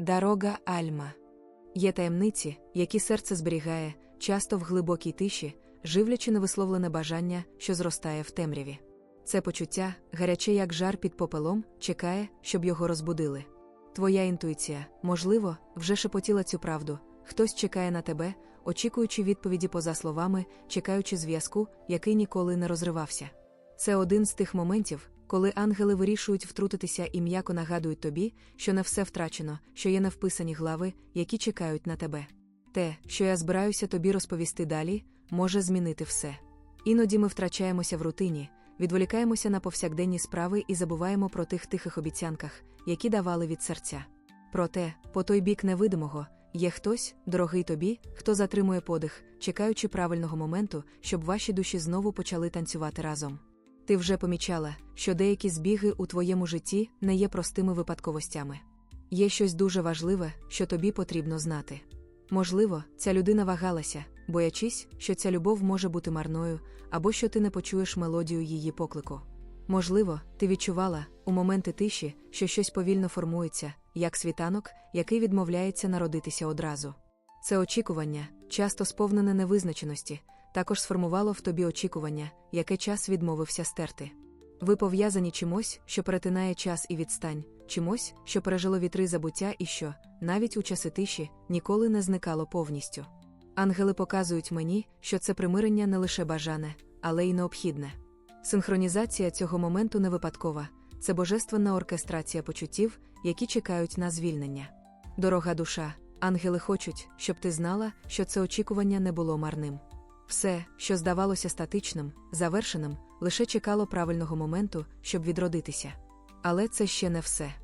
Дорога Альма. Є таємниці, які серце зберігає, часто в глибокій тиші, живлячи невисловлене бажання, що зростає в темряві. Це почуття, гаряче як жар під попелом, чекає, щоб його розбудили. Твоя інтуїція, можливо, вже шепотіла цю правду. Хтось чекає на тебе, очікуючи відповіді поза словами, чекаючи зв'язку, який ніколи не розривався. Це один з тих моментів, коли ангели вирішують втрутитися і м'яко нагадують тобі, що не все втрачено, що є невписані глави, які чекають на тебе. Те, що я збираюся тобі розповісти далі, може змінити все. Іноді ми втрачаємося в рутині, відволікаємося на повсякденні справи і забуваємо про тих тихих обіцянках, які давали від серця. Проте, по той бік невидимого, є хтось, дорогий тобі, хто затримує подих, чекаючи правильного моменту, щоб ваші душі знову почали танцювати разом. Ти вже помічала, що деякі збіги у твоєму житті не є простими випадковостями. Є щось дуже важливе, що тобі потрібно знати. Можливо, ця людина вагалася, боячись, що ця любов може бути марною, або що ти не почуєш мелодію її поклику. Можливо, ти відчувала, у моменти тиші, що щось повільно формується, як світанок, який відмовляється народитися одразу. Це очікування, часто сповнене невизначеності, також сформувало в тобі очікування, яке час відмовився стерти. Ви пов'язані чимось, що перетинає час і відстань, чимось, що пережило вітри забуття і що, навіть у часи тиші, ніколи не зникало повністю. Ангели показують мені, що це примирення не лише бажане, але й необхідне. Синхронізація цього моменту не випадкова, це божественна оркестрація почуттів, які чекають на звільнення. Дорога душа, ангели хочуть, щоб ти знала, що це очікування не було марним. Все, що здавалося статичним, завершеним, лише чекало правильного моменту, щоб відродитися. Але це ще не все.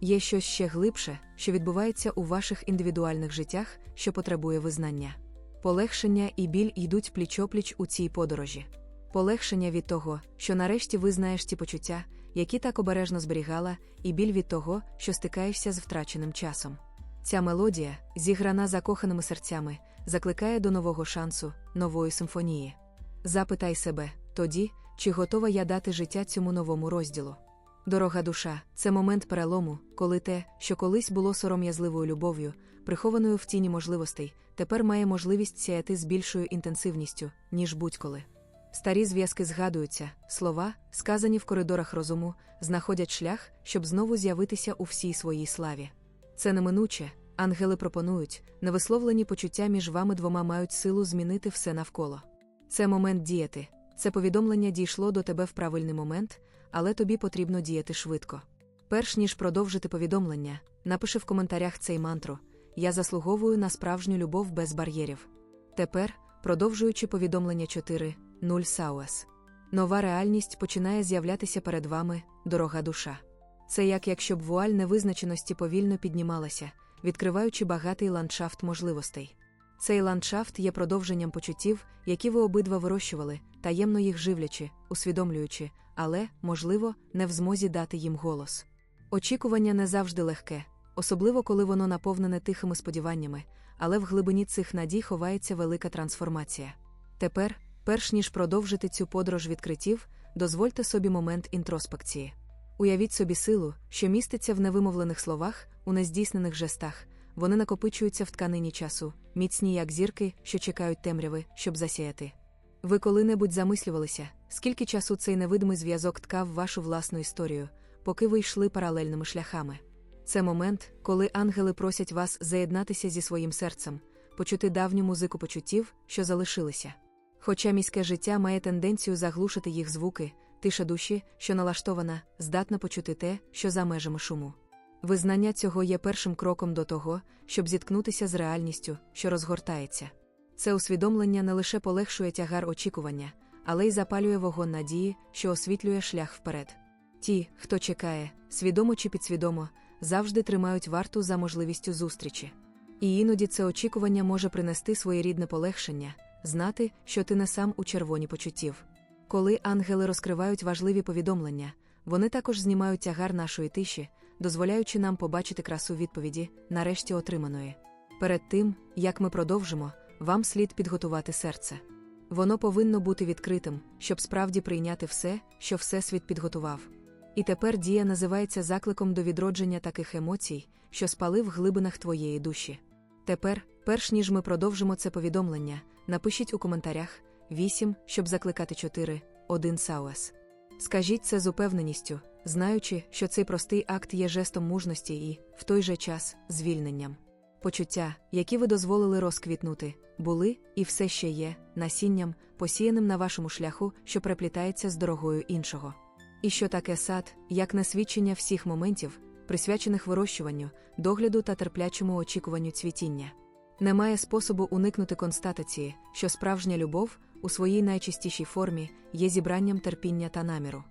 Є щось ще глибше, що відбувається у ваших індивідуальних життях, що потребує визнання. Полегшення і біль йдуть пліч-опліч у цій подорожі. Полегшення від того, що нарешті визнаєш ті почуття, які так обережно зберігала, і біль від того, що стикаєшся з втраченим часом. Ця мелодія, зіграна закоханими серцями, закликає до нового шансу, нової симфонії. Запитай себе тоді, чи готова я дати життя цьому новому розділу. Дорога душа це момент перелому, коли те, що колись було сором'язливою любов'ю, прихованою в тіні можливостей, тепер має можливість сяяти з більшою інтенсивністю, ніж будь-коли. Старі зв'язки згадуються, слова, сказані в коридорах розуму, знаходять шлях, щоб знову з'явитися у всій своїй славі. Це неминуче, ангели пропонують, невисловлені почуття між вами двома мають силу змінити все навколо. Це момент діяти, це повідомлення дійшло до тебе в правильний момент, але тобі потрібно діяти швидко. Перш ніж продовжити повідомлення, напиши в коментарях цей мантру: Я заслуговую на справжню любов без бар'єрів. Тепер, продовжуючи повідомлення 4, 0 Сауес. Нова реальність починає з'являтися перед вами, дорога душа. Це як якщо б вуаль невизначеності повільно піднімалася, відкриваючи багатий ландшафт можливостей. Цей ландшафт є продовженням почуттів, які ви обидва вирощували, таємно їх живлячи, усвідомлюючи, але, можливо, не в змозі дати їм голос. Очікування не завжди легке, особливо коли воно наповнене тихими сподіваннями, але в глибині цих надій ховається велика трансформація. Тепер, перш ніж продовжити цю подорож відкриттів, дозвольте собі момент інтроспекції. Уявіть собі силу, що міститься в невимовлених словах, у нездійснених жестах, вони накопичуються в тканині часу, міцні як зірки, що чекають темряви, щоб засяяти. Ви коли-небудь замислювалися, скільки часу цей невидимий зв'язок ткав вашу власну історію, поки ви йшли паралельними шляхами. Це момент, коли ангели просять вас заєднатися зі своїм серцем, почути давню музику почуттів, що залишилися. Хоча міське життя має тенденцію заглушити їх звуки, тиша душі, що налаштована, здатна почути те, що за межами шуму. Визнання цього є першим кроком до того, щоб зіткнутися з реальністю, що розгортається. Це усвідомлення не лише полегшує тягар очікування, але й запалює вогонь надії, що освітлює шлях вперед. Ті, хто чекає, свідомо чи підсвідомо, завжди тримають варту за можливістю зустрічі. І іноді це очікування може принести своєрідне полегшення, знати, що ти не сам у червоні почуттів. Коли ангели розкривають важливі повідомлення, вони також знімають тягар нашої тиші, дозволяючи нам побачити красу відповіді, нарешті отриманої. Перед тим, як ми продовжимо, вам слід підготувати серце. Воно повинно бути відкритим, щоб справді прийняти все, що Всесвіт підготував. І тепер дія називається закликом до відродження таких емоцій, що спали в глибинах твоєї душі. Тепер, перш ніж ми продовжимо це повідомлення, напишіть у коментарях 8, щоб закликати 4, 1 Сауес. Скажіть це з упевненістю, знаючи, що цей простий акт є жестом мужності і, в той же час, звільненням. Почуття, які ви дозволили розквітнути, були і все ще є насінням, посіяним на вашому шляху, що переплітається з дорогою іншого. І що таке сад, як не свідчення всіх моментів, присвячених вирощуванню, догляду та терплячому очікуванню цвітіння. Немає способу уникнути констатації, що справжня любов у своїй найчистішій формі є зібранням терпіння та наміру.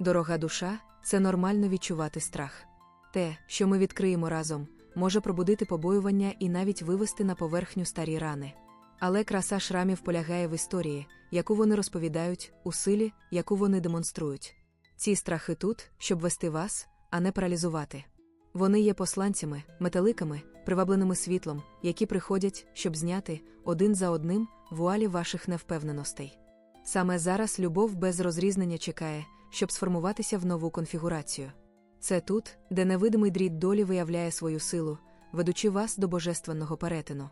Дорога душа це нормально відчувати страх. Те, що ми відкриємо разом, може пробудити побоювання і навіть вивести на поверхню старі рани. Але краса шрамів полягає в історії, яку вони розповідають, у силі, яку вони демонструють. Ці страхи тут, щоб вести вас, а не паралізувати. Вони є посланцями, металиками, привабленими світлом, які приходять, щоб зняти один за одним вуалі ваших невпевненостей. Саме зараз любов без розрізнення чекає, щоб сформуватися в нову конфігурацію. Це тут, де невидимий дріт долі виявляє свою силу, ведучи вас до божественного перетину.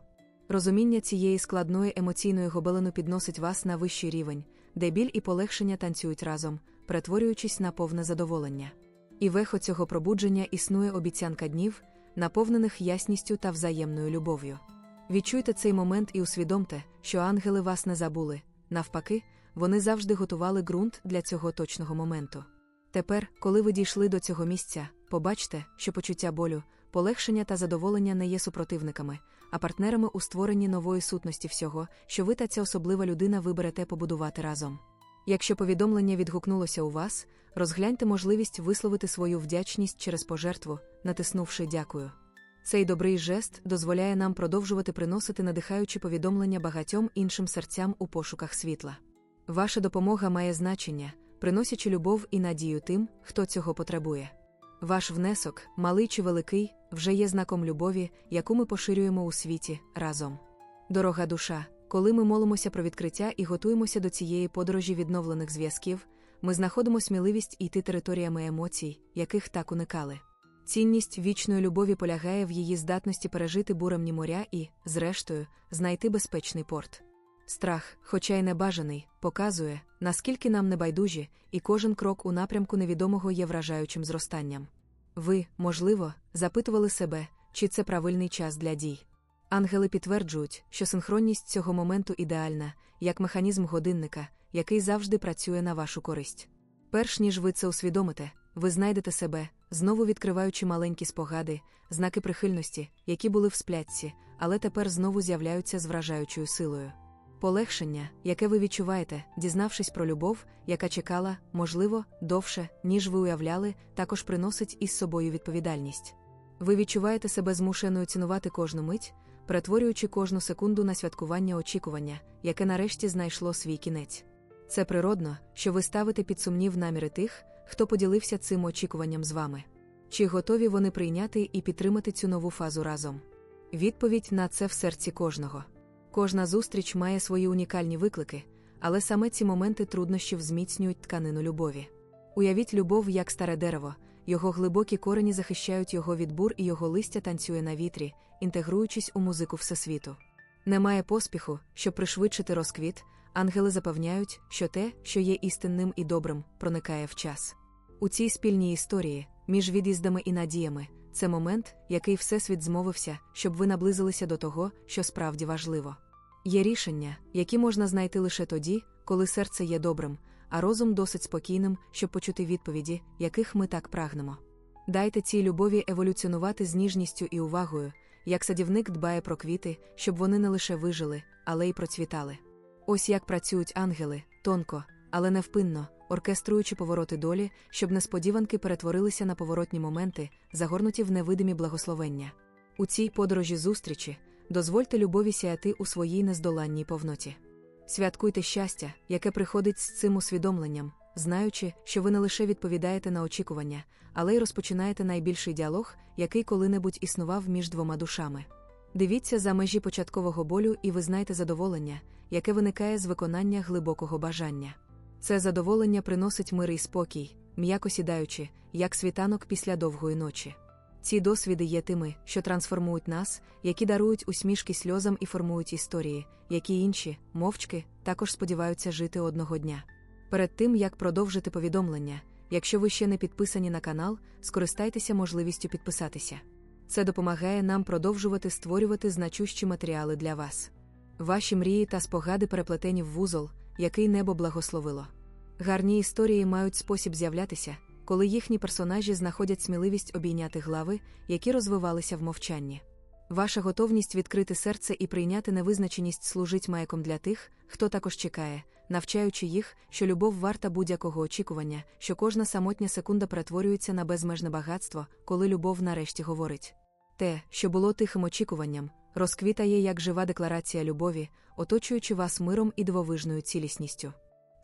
Розуміння цієї складної емоційної гобелину підносить вас на вищий рівень, де біль і полегшення танцюють разом, перетворюючись на повне задоволення. І вехо цього пробудження існує обіцянка днів, наповнених ясністю та взаємною любов'ю. Відчуйте цей момент і усвідомте, що ангели вас не забули, навпаки, вони завжди готували ґрунт для цього точного моменту. Тепер, коли ви дійшли до цього місця, побачте, що почуття болю, полегшення та задоволення не є супротивниками, а партнерами у створенні нової сутності всього, що ви та ця особлива людина виберете побудувати разом. Якщо повідомлення відгукнулося у вас, розгляньте можливість висловити свою вдячність через пожертву, натиснувши дякую. Цей добрий жест дозволяє нам продовжувати приносити надихаючі повідомлення багатьом іншим серцям у пошуках світла. Ваша допомога має значення, приносячи любов і надію тим, хто цього потребує. Ваш внесок, малий чи великий, вже є знаком любові, яку ми поширюємо у світі разом. Дорога душа, коли ми молимося про відкриття і готуємося до цієї подорожі відновлених зв'язків, ми знаходимо сміливість йти територіями емоцій, яких так уникали. Цінність вічної любові полягає в її здатності пережити буремні моря і, зрештою, знайти безпечний порт. Страх, хоча й небажаний, показує, наскільки нам небайдужі, і кожен крок у напрямку невідомого є вражаючим зростанням. Ви, можливо, запитували себе, чи це правильний час для дій. Ангели підтверджують, що синхронність цього моменту ідеальна, як механізм годинника, який завжди працює на вашу користь. Перш ніж ви це усвідомите, ви знайдете себе, знову відкриваючи маленькі спогади, знаки прихильності, які були в сплятці, але тепер знову з'являються з вражаючою силою. Полегшення, яке ви відчуваєте, дізнавшись про любов, яка чекала, можливо, довше, ніж ви уявляли, також приносить із собою відповідальність. Ви відчуваєте себе змушеною цінувати кожну мить, перетворюючи кожну секунду на святкування очікування, яке нарешті знайшло свій кінець. Це природно, що ви ставите під сумнів наміри тих, хто поділився цим очікуванням з вами. Чи готові вони прийняти і підтримати цю нову фазу разом? Відповідь на це в серці кожного. Кожна зустріч має свої унікальні виклики, але саме ці моменти труднощів зміцнюють тканину любові. Уявіть любов як старе дерево, його глибокі корені захищають його від бур і його листя танцює на вітрі, інтегруючись у музику всесвіту. Немає поспіху, щоб пришвидшити розквіт, ангели запевняють, що те, що є істинним і добрим, проникає в час. У цій спільній історії, між від'їздами і надіями, це момент, який Всесвіт змовився, щоб ви наблизилися до того, що справді важливо. Є рішення, які можна знайти лише тоді, коли серце є добрим, а розум досить спокійним, щоб почути відповіді, яких ми так прагнемо. Дайте цій любові еволюціонувати з ніжністю і увагою, як садівник дбає про квіти, щоб вони не лише вижили, але й процвітали. Ось як працюють ангели, тонко, але невпинно, оркеструючи повороти долі, щоб несподіванки перетворилися на поворотні моменти, загорнуті в невидимі благословення. У цій подорожі зустрічі дозвольте любові сяяти у своїй нездоланній повноті. Святкуйте щастя, яке приходить з цим усвідомленням, знаючи, що ви не лише відповідаєте на очікування, але й розпочинаєте найбільший діалог, який коли-небудь існував між двома душами. Дивіться за межі початкового болю і ви знаєте задоволення, яке виникає з виконання глибокого бажання. Це задоволення приносить мир і спокій, м'яко сідаючи, як світанок після довгої ночі. Ці досвіди є тими, що трансформують нас, які дарують усмішки сльозам і формують історії, які інші, мовчки, також сподіваються жити одного дня. Перед тим як продовжити повідомлення, якщо ви ще не підписані на канал, скористайтеся можливістю підписатися. Це допомагає нам продовжувати створювати значущі матеріали для вас. Ваші мрії та спогади переплетені в вузол, який небо благословило. Гарні історії мають спосіб з'являтися, коли їхні персонажі знаходять сміливість обійняти глави, які розвивалися в мовчанні. Ваша готовність відкрити серце і прийняти невизначеність служить маяком для тих, хто також чекає, навчаючи їх, що любов варта будь-якого очікування, що кожна самотня секунда перетворюється на безмежне багатство, коли любов нарешті говорить. Те, що було тихим очікуванням, розквітає як жива декларація любові, оточуючи вас миром і дивовижною цілісністю.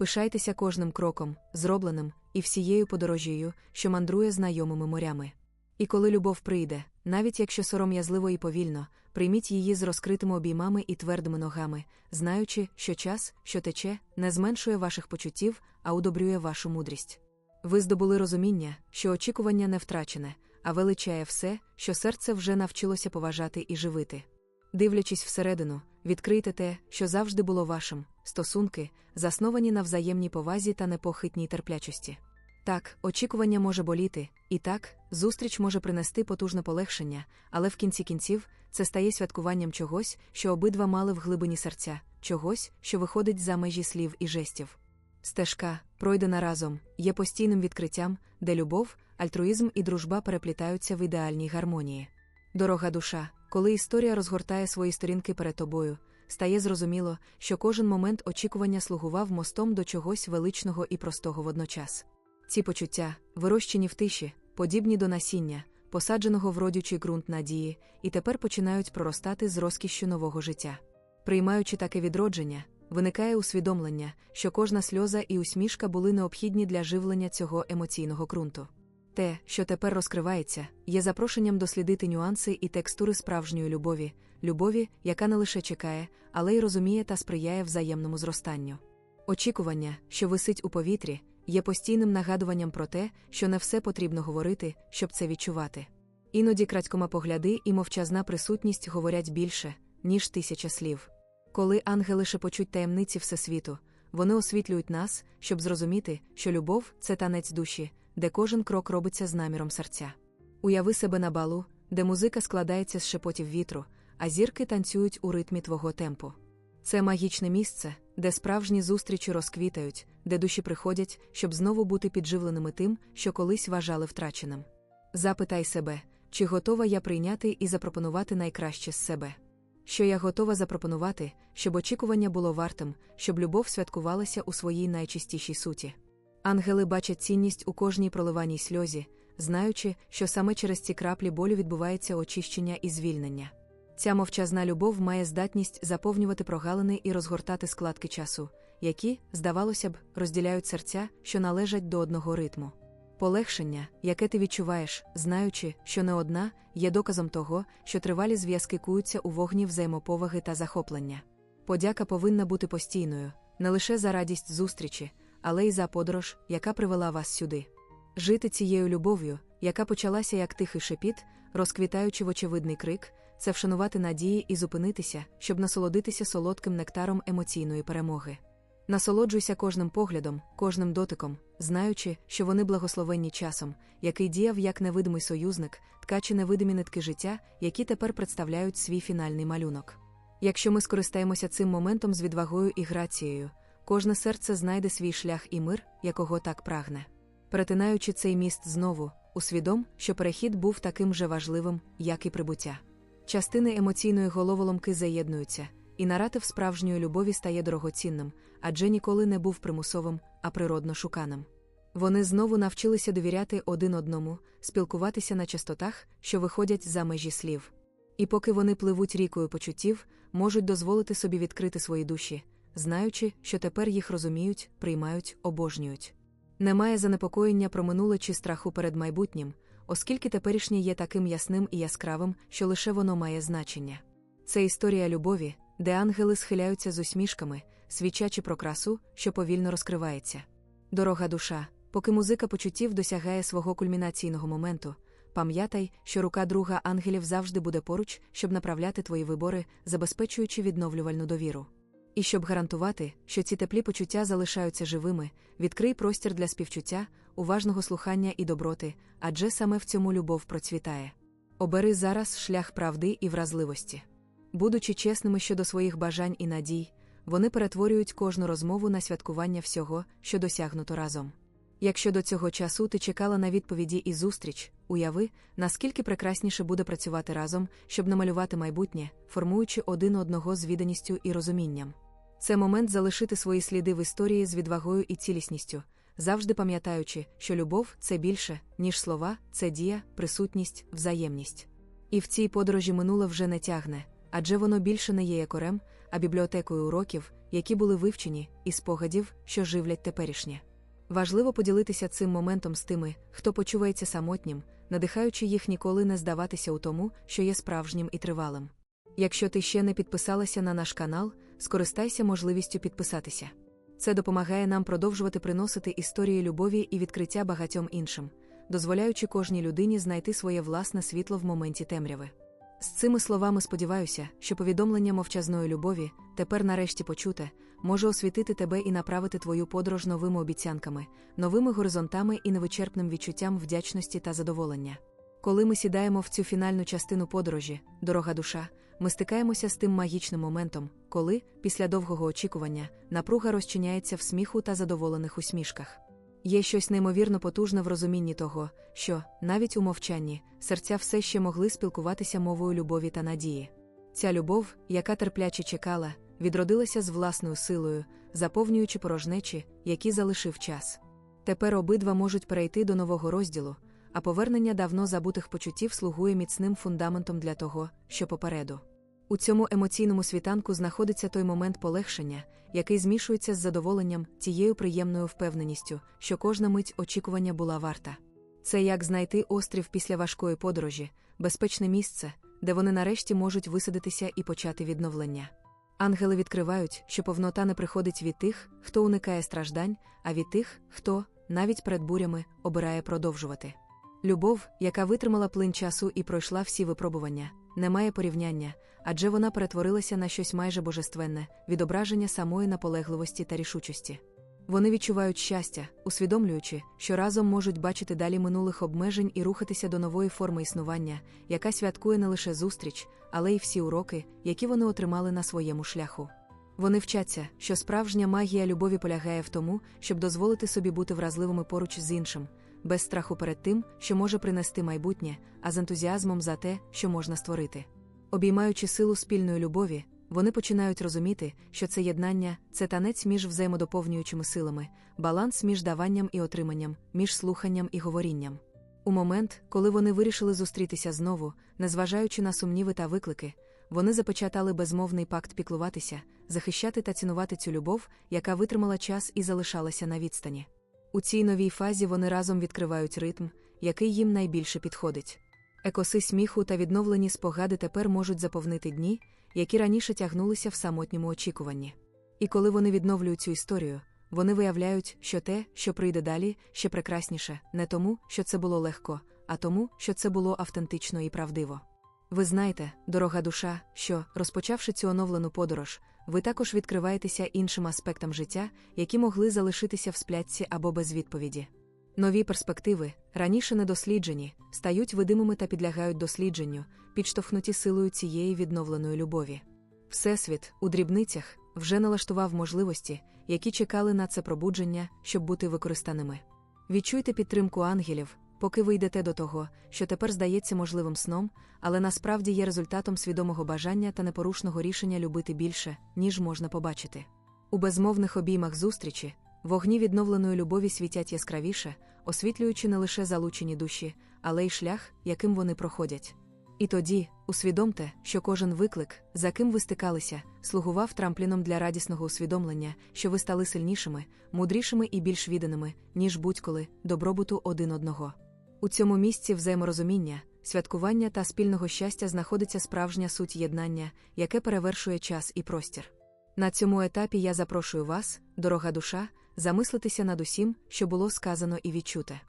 Пишайтеся кожним кроком, зробленим, і всією подорожією, що мандрує знайомими морями. І коли любов прийде, навіть якщо сором'язливо і повільно, прийміть її з розкритими обіймами і твердими ногами, знаючи, що час, що тече, не зменшує ваших почуттів, а удобрює вашу мудрість. Ви здобули розуміння, що очікування не втрачене, а величає все, що серце вже навчилося поважати і живити. Дивлячись всередину, відкрийте те, що завжди було вашим, стосунки, засновані на взаємній повазі та непохитній терплячості. Так, очікування може боліти, і так, зустріч може принести потужне полегшення, але в кінці кінців це стає святкуванням чогось, що обидва мали в глибині серця, чогось, що виходить за межі слів і жестів. Стежка, пройдена разом, є постійним відкриттям, де любов, альтруїзм і дружба переплітаються в ідеальній гармонії. Дорога душа, коли історія розгортає свої сторінки перед тобою, стає зрозуміло, що кожен момент очікування слугував мостом до чогось величного і простого водночас. Ці почуття, вирощені в тиші, подібні до насіння, посадженого в родючий ґрунт надії, і тепер починають проростати з розкішшю нового життя. Приймаючи таке відродження, виникає усвідомлення, що кожна сльоза і усмішка були необхідні для живлення цього емоційного ґрунту. Те, що тепер розкривається, є запрошенням дослідити нюанси і текстури справжньої любові, любові, яка не лише чекає, але й розуміє та сприяє взаємному зростанню. Очікування, що висить у повітрі, є постійним нагадуванням про те, що не все потрібно говорити, щоб це відчувати. Іноді крадькома погляди і мовчазна присутність говорять більше, ніж тисяча слів. Коли ангели шепочуть таємниці Всесвіту, вони освітлюють нас, щоб зрозуміти, що любов це танець душі, де кожен крок робиться з наміром серця. Уяви себе на балу, де музика складається з шепотів вітру, а зірки танцюють у ритмі твого темпу. Це магічне місце, де справжні зустрічі розквітають, де душі приходять, щоб знову бути підживленими тим, що колись вважали втраченим. Запитай себе, чи готова я прийняти і запропонувати найкраще з себе. Що я готова запропонувати, щоб очікування було вартим, щоб любов святкувалася у своїй найчистішій суті. Ангели бачать цінність у кожній проливаній сльозі, знаючи, що саме через ці краплі болю відбувається очищення і звільнення. Ця мовчазна любов має здатність заповнювати прогалини і розгортати складки часу, які, здавалося б, розділяють серця, що належать до одного ритму. Полегшення, яке ти відчуваєш, знаючи, що не одна, є доказом того, що тривалі зв'язки куються у вогні взаємоповаги та захоплення. Подяка повинна бути постійною, не лише за радість зустрічі, але й за подорож, яка привела вас сюди. Жити цією любов'ю, яка почалася як тихий шепіт, розквітаючи в очевидний крик, це вшанувати надії і зупинитися, щоб насолодитися солодким нектаром емоційної перемоги. Насолоджуйся кожним поглядом, кожним дотиком, знаючи, що вони благословенні часом, який діяв як невидимий союзник, ткачі невидимі нитки життя, які тепер представляють свій фінальний малюнок. Якщо ми скористаємося цим моментом з відвагою і грацією, кожне серце знайде свій шлях і мир, якого так прагне. Перетинаючи цей міст знову, усвідом, що перехід був таким же важливим, як і прибуття. Частини емоційної головоломки заєднуються, і наратив справжньої любові стає дорогоцінним, адже ніколи не був примусовим, а природно шуканим. Вони знову навчилися довіряти один одному, спілкуватися на частотах, що виходять за межі слів. І поки вони пливуть рікою почуттів, можуть дозволити собі відкрити свої душі, знаючи, що тепер їх розуміють, приймають, обожнюють. Немає занепокоєння про минуле чи страху перед майбутнім, оскільки теперішнє є таким ясним і яскравим, що лише воно має значення. Це історія любові, де ангели схиляються з усмішками, свідчачи про красу, що повільно розкривається. Дорога душа, Поки музика почуттів досягає свого кульмінаційного моменту, пам'ятай, що рука друга ангелів завжди буде поруч, щоб направляти твої вибори, забезпечуючи відновлювальну довіру. І щоб гарантувати, що ці теплі почуття залишаються живими, відкрий простір для співчуття, уважного слухання і доброти, адже саме в цьому любов процвітає. Обери зараз шлях правди і вразливості. Будучи чесними щодо своїх бажань і надій, вони перетворюють кожну розмову на святкування всього, що досягнуто разом. Якщо до цього часу ти чекала на відповіді і зустріч, уяви, наскільки прекрасніше буде працювати разом, щоб намалювати майбутнє, формуючи один одного з відданістю і розумінням. Це момент залишити свої сліди в історії з відвагою і цілісністю, завжди пам'ятаючи, що любов це більше, ніж слова, це дія, присутність, взаємність. І в цій подорожі минуле вже не тягне, адже воно більше не є якорем, а бібліотекою уроків, які були вивчені, і спогадів, що живлять теперішнє. Важливо поділитися цим моментом з тими, хто почувається самотнім, надихаючи їх ніколи не здаватися у тому, що є справжнім і тривалим. Якщо ти ще не підписалася на наш канал, скористайся можливістю підписатися. Це допомагає нам продовжувати приносити історії любові і відкриття багатьом іншим, дозволяючи кожній людині знайти своє власне світло в моменті темряви. З цими словами сподіваюся, що повідомлення мовчазної любові, тепер нарешті почуте, може освітити тебе і направити твою подорож новими обіцянками, новими горизонтами і невичерпним відчуттям вдячності та задоволення. Коли ми сідаємо в цю фінальну частину подорожі, дорога душа, ми стикаємося з тим магічним моментом, коли, після довгого очікування, напруга розчиняється в сміху та задоволених усмішках. Є щось неймовірно потужне в розумінні того, що, навіть у мовчанні, серця все ще могли спілкуватися мовою любові та надії. Ця любов, яка терпляче чекала, відродилася з власною силою, заповнюючи порожнечі, які залишив час. Тепер обидва можуть перейти до нового розділу, а повернення давно забутих почуттів слугує міцним фундаментом для того, що попереду. У цьому емоційному світанку знаходиться той момент полегшення, який змішується з задоволенням, тією приємною впевненістю, що кожна мить очікування була варта. Це як знайти острів після важкої подорожі, безпечне місце, де вони нарешті можуть висадитися і почати відновлення. Ангели відкривають, що повнота не приходить від тих, хто уникає страждань, а від тих, хто, навіть перед бурями, обирає продовжувати. Любов, яка витримала плин часу і пройшла всі випробування, не має порівняння, адже вона перетворилася на щось майже божественне, відображення самої наполегливості та рішучості. Вони відчувають щастя, усвідомлюючи, що разом можуть бачити далі минулих обмежень і рухатися до нової форми існування, яка святкує не лише зустріч, але й всі уроки, які вони отримали на своєму шляху. Вони вчаться, що справжня магія любові полягає в тому, щоб дозволити собі бути вразливими поруч з іншим, без страху перед тим, що може принести майбутнє, а з ентузіазмом за те, що можна створити. Обіймаючи силу спільної любові, вони починають розуміти, що це єднання це танець між взаємодоповнюючими силами, баланс між даванням і отриманням, між слуханням і говорінням. У момент, коли вони вирішили зустрітися знову, незважаючи на сумніви та виклики, вони запечатали безмовний пакт піклуватися, захищати та цінувати цю любов, яка витримала час і залишалася на відстані. У цій новій фазі вони разом відкривають ритм, який їм найбільше підходить. Екоси сміху та відновлені спогади тепер можуть заповнити дні, які раніше тягнулися в самотньому очікуванні. І коли вони відновлюють цю історію, вони виявляють, що те, що прийде далі, ще прекрасніше, не тому, що це було легко, а тому, що це було автентично і правдиво. Ви знаєте, дорога душа, що, розпочавши цю оновлену подорож, ви також відкриваєтеся іншим аспектам життя, які могли залишитися в сплятці або без відповіді. Нові перспективи, раніше недосліджені, стають видимими та підлягають дослідженню, підштовхнуті силою цієї відновленої любові. Всесвіт, у дрібницях, вже налаштував можливості, які чекали на це пробудження, щоб бути використаними. Відчуйте підтримку ангелів, поки ви йдете до того, що тепер здається можливим сном, але насправді є результатом свідомого бажання та непорушного рішення любити більше, ніж можна побачити. У безмовних обіймах зустрічі, вогні відновленої любові світять яскравіше, освітлюючи не лише залучені душі, але й шлях, яким вони проходять. І тоді, усвідомте, що кожен виклик, за ким ви стикалися, слугував трампліном для радісного усвідомлення, що ви стали сильнішими, мудрішими і більш відданими, ніж будь-коли, добробуту один одного. У цьому місці взаєморозуміння, святкування та спільного щастя знаходиться справжня суть єднання, яке перевершує час і простір. На цьому етапі я запрошую вас, дорога душа, замислитися над усім, що було сказано і відчуте.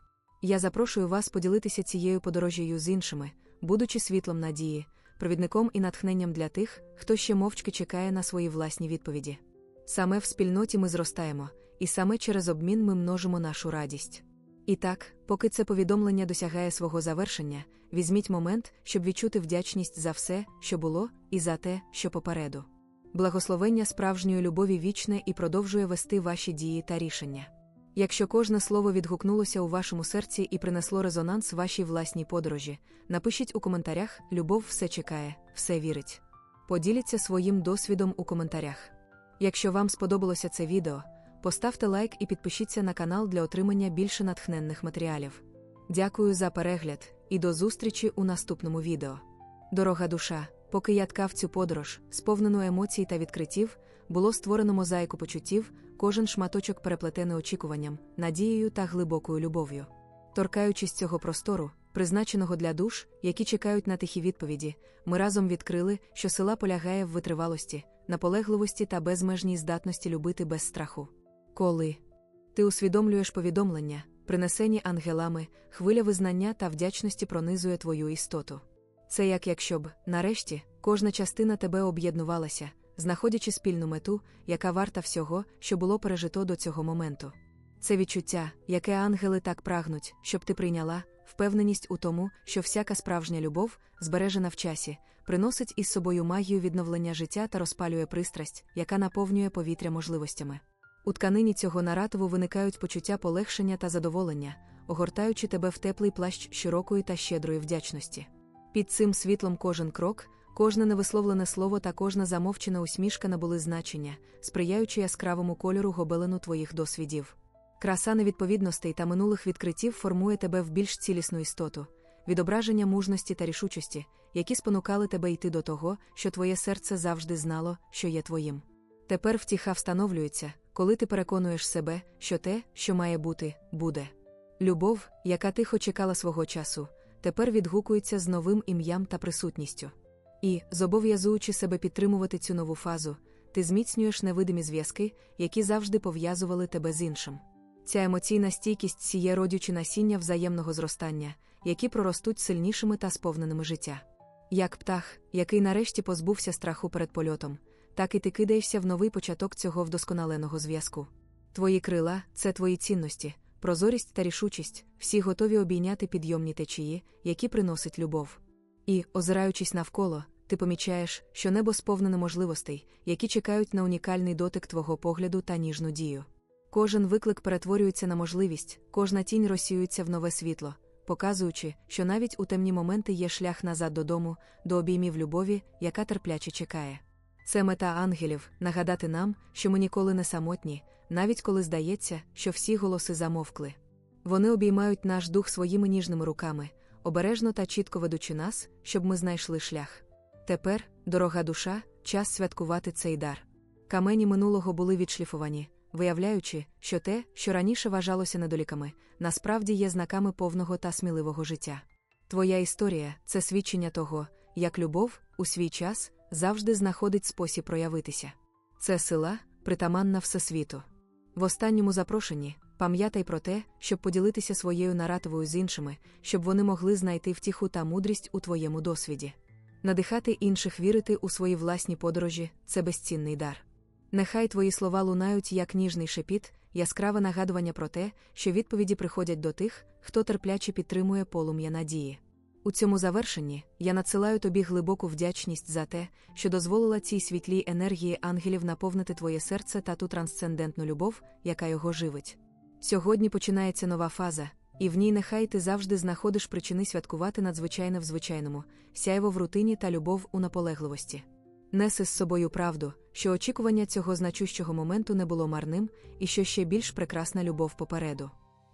Я запрошую вас поділитися цією подорожею з іншими, будучи світлом надії, провідником і натхненням для тих, хто ще мовчки чекає на свої власні відповіді. Саме в спільноті ми зростаємо, і саме через обмін ми множимо нашу радість. І так, поки це повідомлення досягає свого завершення, візьміть момент, щоб відчути вдячність за все, що було, і за те, що попереду. Благословення справжньої любові вічне і продовжує вести ваші дії та рішення. Якщо кожне слово відгукнулося у вашому серці і принесло резонанс вашій власній подорожі, напишіть у коментарях: Любов все чекає, все вірить. Поділіться своїм досвідом у коментарях. Якщо вам сподобалося це відео, поставте лайк і підпишіться на канал для отримання більше натхненних матеріалів. Дякую за перегляд і до зустрічі у наступному відео. Дорога душа, поки я ткав цю подорож, сповнену емоцій та відкриттів, було створено мозаїку почуттів, кожен шматочок переплетений очікуванням, надією та глибокою любов'ю. Торкаючись цього простору, призначеного для душ, які чекають на тихі відповіді, ми разом відкрили, що села полягає в витривалості, наполегливості та безмежній здатності любити без страху. Коли ти усвідомлюєш повідомлення, принесені ангелами, хвиля визнання та вдячності пронизує твою істоту. Це як якщо б, нарешті, кожна частина тебе об'єднувалася, знаходячи спільну мету, яка варта всього, що було пережито до цього моменту. Це відчуття, яке ангели так прагнуть, щоб ти прийняла, впевненість у тому, що всяка справжня любов, збережена в часі, приносить із собою магію відновлення життя та розпалює пристрасть, яка наповнює повітря можливостями. У тканині цього наративу виникають почуття полегшення та задоволення, огортаючи тебе в теплий плащ широкої та щедрої вдячності. Під цим світлом кожен крок, кожне невисловлене слово та кожна замовчена усмішка набули значення, сприяючи яскравому кольору гобелену твоїх досвідів. Краса невідповідностей та минулих відкриттів формує тебе в більш цілісну істоту, відображення мужності та рішучості, які спонукали тебе йти до того, що твоє серце завжди знало, що є твоїм. Тепер втіха встановлюється, коли ти переконуєш себе, що те, що має бути, буде. Любов, яка тихо чекала свого часу, тепер відгукується з новим ім'ям та присутністю. І, зобов'язуючи себе підтримувати цю нову фазу, ти зміцнюєш невидимі зв'язки, які завжди пов'язували тебе з іншим. Ця емоційна стійкість сіє родючі насіння взаємного зростання, які проростуть сильнішими та сповненими життя. Як птах, який нарешті позбувся страху перед польотом, так і ти кидаєшся в новий початок цього вдосконаленого зв'язку. Твої крила це твої цінності, прозорість та рішучість, всі готові обійняти підйомні течії, які приносить любов. І, озираючись навколо, ти помічаєш, що небо сповнене можливостей, які чекають на унікальний дотик твого погляду та ніжну дію. Кожен виклик перетворюється на можливість, кожна тінь розсіюється в нове світло, показуючи, що навіть у темні моменти є шлях назад додому, до обіймів любові, яка терпляче чекає. Це мета ангелів нагадати нам, що ми ніколи не самотні, навіть коли здається, що всі голоси замовкли. Вони обіймають наш дух своїми ніжними руками, обережно та чітко ведучи нас, щоб ми знайшли шлях. Тепер, дорога душа, час святкувати цей дар. Камені минулого були відшліфовані, виявляючи, що те, що раніше вважалося недоліками, насправді є знаками повного та сміливого життя. Твоя історія це свідчення того, як любов, у свій час, завжди знаходить спосіб проявитися. Це сила, притаманна всесвіту. В останньому запрошенні пам'ятай про те, щоб поділитися своєю наративою з іншими, щоб вони могли знайти втіху та мудрість у твоєму досвіді. Надихати інших вірити у свої власні подорожі це безцінний дар. Нехай твої слова лунають як ніжний шепіт, яскраве нагадування про те, що відповіді приходять до тих, хто терпляче підтримує полум'я надії. У цьому завершенні я надсилаю тобі глибоку вдячність за те, що дозволила цій світлій енергії ангелів наповнити твоє серце та ту трансцендентну любов, яка його живить. Сьогодні починається нова фаза, і в ній нехай ти завжди знаходиш причини святкувати надзвичайне в звичайному, сяйво в рутині та любов у наполегливості. Неси з собою правду, що очікування цього значущого моменту не було марним, і що ще більш прекрасна любов попереду.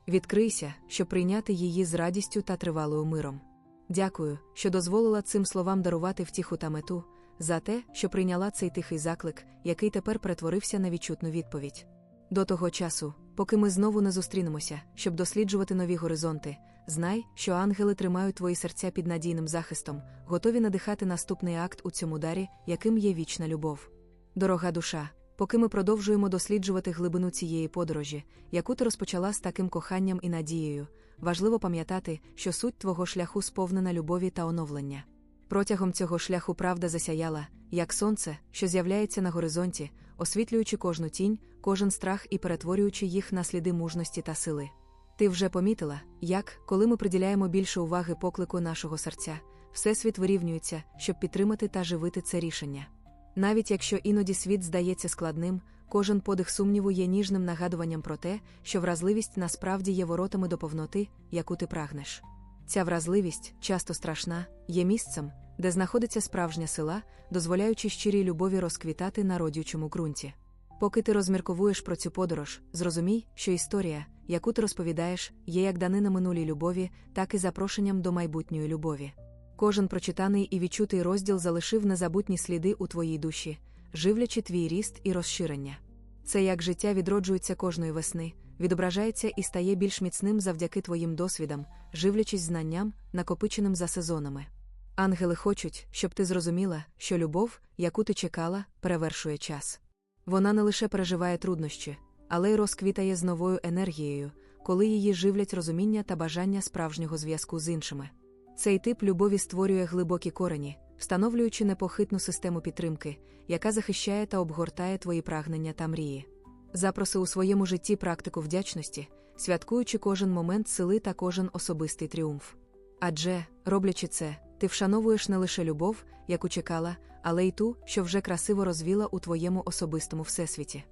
Відкрийся, щоб прийняти її з радістю та тривалою миром. Дякую, що дозволила цим словам дарувати втіху та мету, за те, що прийняла цей тихий заклик, який тепер перетворився на відчутну відповідь. До того часу, поки ми знову не зустрінемося, щоб досліджувати нові горизонти, знай, що ангели тримають твої серця під надійним захистом, готові надихати наступний акт у цьому дарі, яким є вічна любов. Дорога душа, Поки ми продовжуємо досліджувати глибину цієї подорожі, яку ти розпочала з таким коханням і надією, важливо пам'ятати, що суть твого шляху сповнена любові та оновлення. Протягом цього шляху правда засяяла, як сонце, що з'являється на горизонті, освітлюючи кожну тінь, кожен страх і перетворюючи їх на сліди мужності та сили. Ти вже помітила, як, коли ми приділяємо більше уваги поклику нашого серця, Всесвіт вирівнюється, щоб підтримати та живити це рішення. Навіть якщо іноді світ здається складним, кожен подих сумніву є ніжним нагадуванням про те, що вразливість насправді є воротами до повноти, яку ти прагнеш. Ця вразливість, часто страшна, є місцем, де знаходиться справжня сила, дозволяючи щирій любові розквітати на родючому ґрунті. Поки ти розмірковуєш про цю подорож, зрозумій, що історія, яку ти розповідаєш, є як данина минулій любові, так і запрошенням до майбутньої любові. Кожен прочитаний і відчутий розділ залишив незабутні сліди у твоїй душі, живлячи твій ріст і розширення. Це як життя відроджується кожної весни, відображається і стає більш міцним завдяки твоїм досвідам, живлячись знанням, накопиченим за сезонами. Ангели хочуть, щоб ти зрозуміла, що любов, яку ти чекала, перевершує час. Вона не лише переживає труднощі, але й розквітає з новою енергією, коли її живлять розуміння та бажання справжнього зв'язку з іншими. Цей тип любові створює глибокі корені, встановлюючи непохитну систему підтримки, яка захищає та обгортає твої прагнення та мрії. Запроси у своєму житті практику вдячності, святкуючи кожен момент сили та кожен особистий тріумф. Адже, роблячи це, ти вшановуєш не лише любов, яку чекала, але й ту, що вже красиво розвіла у твоєму особистому всесвіті.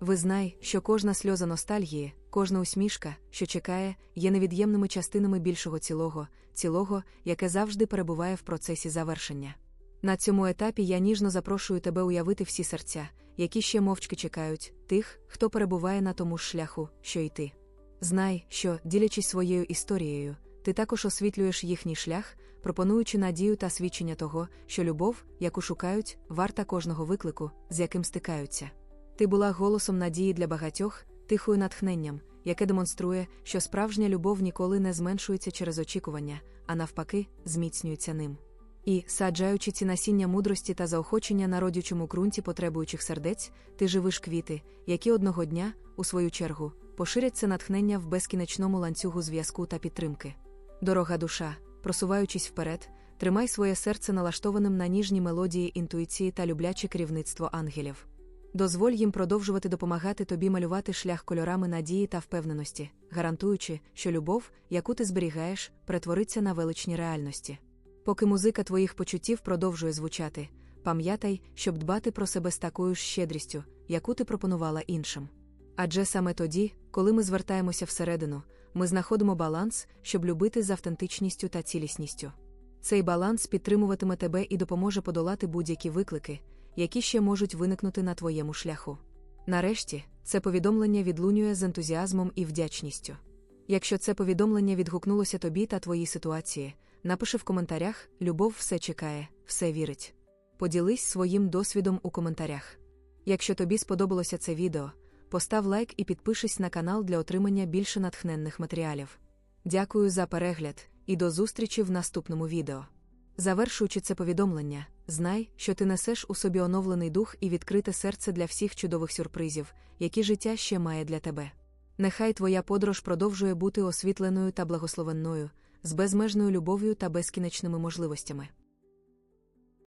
Визнай, що кожна сльоза ностальгії, кожна усмішка, що чекає, є невід'ємними частинами більшого цілого, цілого, яке завжди перебуває в процесі завершення. На цьому етапі я ніжно запрошую тебе уявити всі серця, які ще мовчки чекають, тих, хто перебуває на тому ж шляху, що й ти. Знай, що, ділячись своєю історією, ти також освітлюєш їхній шлях, пропонуючи надію та свідчення того, що любов, яку шукають, варта кожного виклику, з яким стикаються. Ти була голосом надії для багатьох, тихою натхненням, яке демонструє, що справжня любов ніколи не зменшується через очікування, а навпаки, зміцнюється ним. І, саджаючи ці насіння мудрості та заохочення на родючому ґрунті потребуючих сердець, ти живиш квіти, які одного дня, у свою чергу, поширять це натхнення в безкінечному ланцюгу зв'язку та підтримки. Дорога душа, просуваючись вперед, тримай своє серце налаштованим на ніжні мелодії інтуїції та любляче керівництво ангелів. Дозволь їм продовжувати допомагати тобі малювати шлях кольорами надії та впевненості, гарантуючи, що любов, яку ти зберігаєш, перетвориться на величні реальності. Поки музика твоїх почуттів продовжує звучати, пам'ятай, щоб дбати про себе з такою ж щедрістю, яку ти пропонувала іншим. Адже саме тоді, коли ми звертаємося всередину, ми знаходимо баланс, щоб любити з автентичністю та цілісністю. Цей баланс підтримуватиме тебе і допоможе подолати будь-які виклики, які ще можуть виникнути на твоєму шляху. Нарешті, це повідомлення відлунює з ентузіазмом і вдячністю. Якщо це повідомлення відгукнулося тобі та твоїй ситуації, напиши в коментарях: Любов все чекає, все вірить. Поділись своїм досвідом у коментарях. Якщо тобі сподобалося це відео, постав лайк і підпишись на канал для отримання більше натхненних матеріалів. Дякую за перегляд і до зустрічі в наступному відео. Завершуючи це повідомлення, знай, що ти несеш у собі оновлений дух і відкрите серце для всіх чудових сюрпризів, які життя ще має для тебе. Нехай твоя подорож продовжує бути освітленою та благословенною, з безмежною любов'ю та безкінечними можливостями.